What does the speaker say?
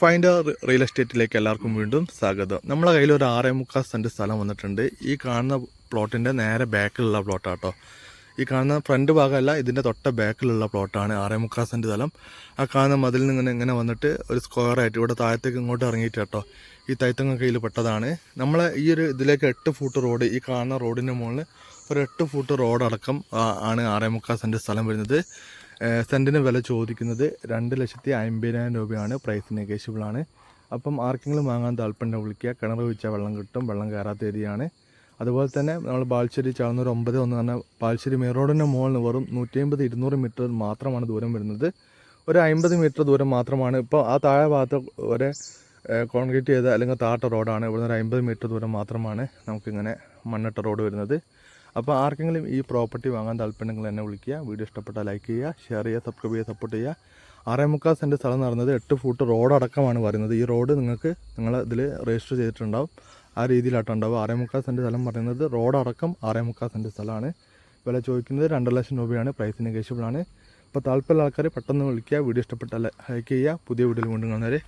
Find real എസ്റ്റേറ്റിലേക്ക് എല്ലാവർക്കും വീണ്ടും സ്വാഗതം. നമ്മളെ കയ്യിൽ ഒരു ആറേ മുക്കാൽ സെന്റ് സ്ഥലം വന്നിട്ടുണ്ട്. ഈ കാണുന്ന പ്ലോട്ടിന്റെ നേരെ ബാക്കിലുള്ള പ്ലോട്ടാണ് കേട്ടോ ഈ കാണുന്ന ഫ്രണ്ട് ഭാഗമല്ല ഇതിന്റെ തൊട്ട ബാക്കിലുള്ള പ്ലോട്ടാണ് ആറേ മുക്കാൽ സെന്റ് സ്ഥലം. ആ കാണുന്ന മതിൽ നിന്ന് ഇങ്ങനെ വന്നിട്ട് ഒരു സ്ക്വയറായിട്ട് ഇവിടെ താഴത്തേക്ക് ഇങ്ങോട്ട് ഇറങ്ങിയിട്ട് കേട്ടോ ഈ തൈത്തങ്ങ കയ്യിൽ പെട്ടതാണ്. നമ്മളെ ഈ ഒരു ഇതിലേക്ക് എട്ട് ഫൂട്ട് റോഡ് ഈ കാണുന്ന റോഡിന്റെ മുകളിൽ ഒരു എട്ട് ഫൂട്ട് റോഡടക്കം അടക്കം ആണ് ആറേ മുക്കാൽ സെന്റ് സ്ഥലം വരുന്നത്. സെന്റിന് വില ചോദിക്കുന്നത് രണ്ട് ലക്ഷത്തി അമ്പതിനായിരം രൂപയാണ്. പ്രൈസ് നെഗോഷ്യബിൾ ആണ്. അപ്പം ആർക്കെങ്കിലും വാങ്ങാൻ താല്പര്യം വിളിക്കുക. കിണർ വെച്ചാൽ വെള്ളം കിട്ടും. വെള്ളം കയറാത്ത ഏരിയയാണ്. അതുപോലെ തന്നെ നമ്മൾ ബാൽശ്ശേരി ചാവുന്നൊരു ഒമ്പത് ഒന്ന് പറഞ്ഞാൽ ബാൽശ്ശേരി മെയിൻ റോഡിന്റെ മുകളിൽ വെറും നൂറ്റി അമ്പത് ഇരുന്നൂറ് മീറ്റർ മാത്രമാണ് ദൂരം വരുന്നത്. ഒരു അമ്പത് മീറ്റർ ദൂരം മാത്രമാണ്. ഇപ്പോൾ ആ താഴെ ഭാഗത്ത് വരെ കോൺക്രീറ്റ് ചെയ്ത അല്ലെങ്കിൽ താട്ട റോഡാണ് ഇവിടുന്ന് ഒരു അമ്പത് മീറ്റർ ദൂരം മാത്രമാണ് നമുക്കിങ്ങനെ മണ്ണിട്ട റോഡ് വരുന്നത്. അപ്പോൾ ആർക്കെങ്കിലും ഈ പ്രോപ്പർട്ടി വാങ്ങാൻ താല്പര്യങ്ങൾ എന്നെ വിളിക്കുക. വീഡിയോ ഇഷ്ടപ്പെട്ടാൽ ലൈക്ക് ചെയ്യുക ഷെയർ ചെയ്യുക സബ്സ്ക്രൈബ് ചെയ്യുക സപ്പോർട്ട് ചെയ്യുക. ആറേ മുക്കാൽ സെന്റ് സ്ഥലം നടന്നത് എട്ട് ഫൂട്ട് റോഡ് അടക്കമാണ് പറയുന്നത്. ഈ റോഡ് നിങ്ങൾക്ക് നിങ്ങൾ ഇതിൽ രജിസ്റ്റർ ചെയ്തിട്ടുണ്ടാവും. ആ രീതിയിലാട്ടോ ഉണ്ടാവും ആറേ മുക്കാൽ സെന്റ് സ്ഥലം പറയുന്നത് റോഡ് അടക്കം ആറേ മുക്കാൽ സെന്റ് സ്ഥലമാണ്. വില ചോദിക്കുന്നത് രണ്ട് ലക്ഷം രൂപയാണ്. പ്രൈസ് നെഗോഷ്യബിൾ ആണ്. അപ്പോൾ താല്പര്യമുള്ള ആൾക്കാർ പെട്ടെന്ന് വിളിക്കുക. വീഡിയോ ഇഷ്ടപ്പെട്ടാൽ ലൈക്ക് ചെയ്യുക. പുതിയ വീഡിയോയിൽ കൊണ്ടുവന്നവരെ